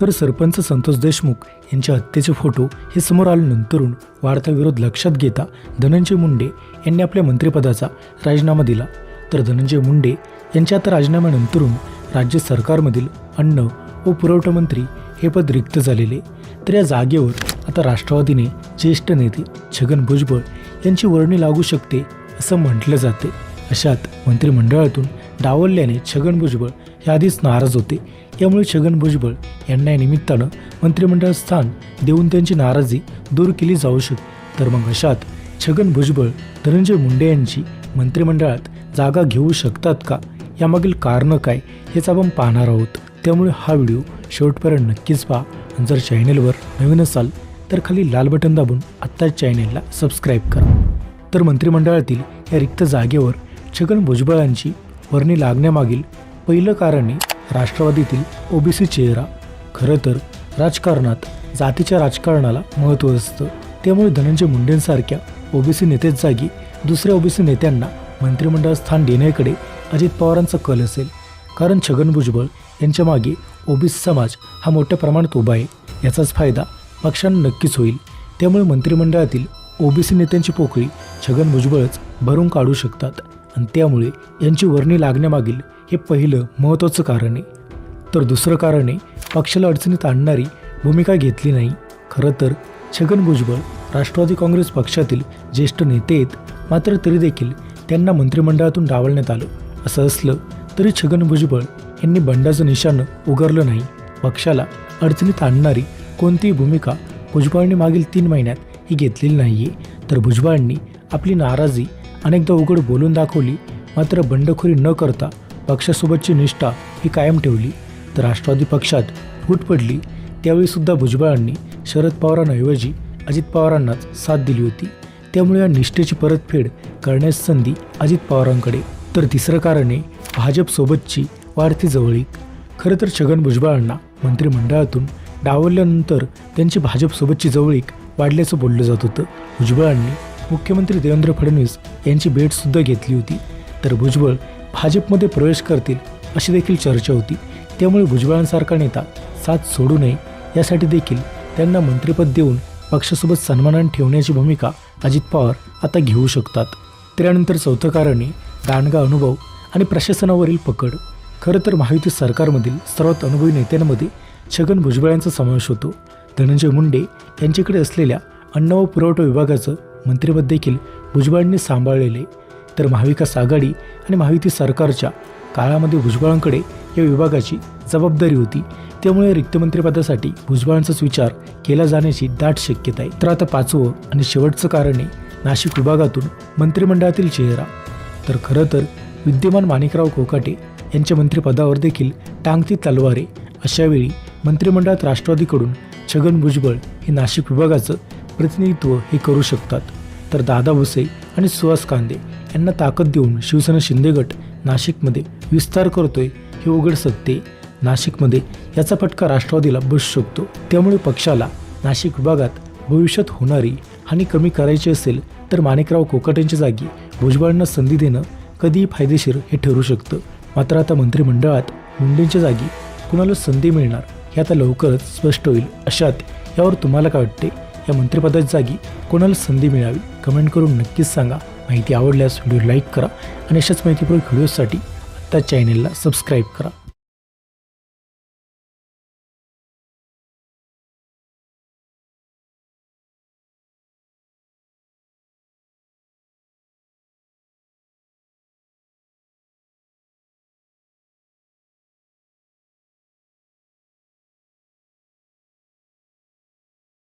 तर सरपंच संतोष देशमुख यांच्या हत्येचे फोटो हे समोर आल्यानंतरून वाढता विरोध लक्षात घेता धनंजय मुंडे यांनी आपल्या मंत्रिपदाचा राजीनामा दिला. तर धनंजय मुंडे यांच्या आता राजीनाम्यानंतरून राज्य सरकारमधील अन्न व पुरवठा मंत्री हे पद रिक्त झालेले. तर या जागेवर आता राष्ट्रवादीने ज्येष्ठ नेते छगन भुजबळ यांची वर्णी लागू शकते असं म्हटलं जाते. अशात मंत्रिमंडळातून डावलल्याने छगन भुजबळ हे आधीच नाराज होते. यामुळे छगन भुजबळ यांना या निमित्तानं मंत्रिमंडळ स्थान देऊन त्यांची नाराजी दूर केली जाऊ शकते. तर मग अशात छगन भुजबळ धनंजय मुंडे यांची मंत्रिमंडळात जागा घेऊ शकतात का? यामागील कारणं काय? हेच आपण पाहणार आहोत. त्यामुळे हा व्हिडिओ शेवटपर्यंत नक्कीच पहा. आणि जर चॅनेलवर नवीन असाल तर खाली लाल बटन दाबून आत्ताच चॅनेलला सबस्क्राईब करा. तर मंत्रिमंडळातील या रिक्त जागेवर छगन भुजबळांची वर्णी लागण्यामागील पहिलं कारणे राष्ट्रवादीतील ओबीसी चेहरा. खरं तर राजकारणात जातीच्या राजकारणाला महत्त्व असतं. त्यामुळे धनंजय मुंडेंसारख्या ओबीसी नेतेच जागी दुसऱ्या ओबीसी नेत्यांना मंत्रिमंडळ स्थान देण्याकडे अजित पवारांचा कल असेल. कारण छगन भुजबळ यांच्या मागे ओबीसी समाज हा मोठ्या प्रमाणात उभा आहे. याचाच फायदा पक्षांना नक्कीच होईल. त्यामुळे मंत्रिमंडळातील ओबीसी नेत्यांची पोकळी छगन भुजबळच भरून काढू शकतात. आणि त्यामुळे यांची वर्णी लागण्यामागील हे पहिलं महत्त्वाचं कारण आहे. तर दुसरं कारण आहे पक्षाला अडचणीत आणणारी भूमिका घेतली नाही. खरं तर छगन भुजबळ राष्ट्रवादी काँग्रेस पक्षातील ज्येष्ठ नेते आहेत मात्र तरी देखील त्यांना मंत्रिमंडळातून डावलण्यात आलं. असं असलं तरी छगन भुजबळ यांनी बंडाचं निशाणं उगारलं नाही. पक्षाला अडचणीत आणणारी कोणतीही भूमिका भुजबळांनी मागील तीन महिन्यात ही घेतलेली नाही आहे तर भुजबळांनी आपली नाराजी अनेकदा उघड बोलून दाखवली मात्र बंडखोरी न करता पक्षासोबतची निष्ठा ही कायम ठेवली. तर राष्ट्रवादी पक्षात फूट पडली त्यावेळीसुद्धा भुजबळांनी शरद पवारांऐवजी अजित पवारांनाच साथ दिली होती. त्यामुळे या निष्ठेची परतफेड करण्यास संधी अजित पवारांकडे. तर तिसरं कारण आहे भाजपसोबतची वाढती जवळीक. खरं तर छगन भुजबळांना मंत्रिमंडळातून डावलल्यानंतर त्यांची भाजपसोबतची जवळीक वाढल्याचं बोललं जात होतं. भुजबळांनी मुख्यमंत्री देवेंद्र फडणवीस यांची भेटसुद्धा घेतली होती. तर भुजबळ भाजपमध्ये प्रवेश करतील अशी देखील चर्चा होती. त्यामुळे भुजबळांसारखा नेता साथ सोडू नये यासाठी देखील त्यांना मंत्रिपद देऊन पक्षासोबत सन्मानान ठेवण्याची भूमिका अजित पवार आता घेऊ शकतात. त्यानंतर चौथं कारण आहे दांडगा अनुभव आणि प्रशासनावरील पकड. खरं तर महायुती सरकारमधील सर्वात अनुभवी नेत्यांमध्ये छगन भुजबळ यांचा समावेश होतो. धनंजय मुंडे यांच्याकडे असलेल्या अन्न व पुरवठा विभागाचं मंत्रिपद देखील भुजबळांनी सांभाळलेले. तर महाविकास आघाडी आणि महायुती सरकारच्या काळामध्ये भुजबळांकडे या विभागाची जबाबदारी होती. त्यामुळे रिक्त मंत्रिपदासाठी भुजबळांचाच विचार केला जाण्याची दाट शक्यता आहे. तर आता पाचवं आणि शेवटचं कारण आहे नाशिक विभागातून मंत्रिमंडळातील चेहरा. तर खरं तर विद्यमान माणिकराव कोकाटे यांच्या मंत्रिपदावर देखील टांगती तलवारे अशावेळी मंत्रिमंडळात राष्ट्रवादीकडून छगन भुजबळ हे नाशिक विभागाचं प्रतिनिधित्व हे करू शकतात. तर दादा भुसे आणि सुहास कांदे यांना ताकद देऊन शिवसेना शिंदे गट नाशिकमध्ये विस्तार करतोय हे उघड सत्य नाशिकमध्ये याचा फटका राष्ट्रवादीला बसू शकतो. त्यामुळे पक्षाला नाशिक विभागात भविष्यात होणारी हानी कमी करायची असेल तर माणिकराव कोकाटेंच्या जागी भुजबळांना संधी देणं कधीही फायदेशीर हे ठरू शकतं. मात्र आता मंत्रिमंडळात मुंडेंच्या जागी कुणाला संधी मिळणार हे आता लवकरच स्पष्ट होईल. अशात यावर तुम्हाला काय वाटते? या मंत्रिपदाच्या जागी कोणाला संधी मिळावी कमेंट करून नक्कीच सांगा. माहिती आवडल्यास व्हिडिओ लाईक करा आणि अशाच माहितीपूर्वक व्हिडिओसाठी आत्ता चॅनेलला सबस्क्राईब करा.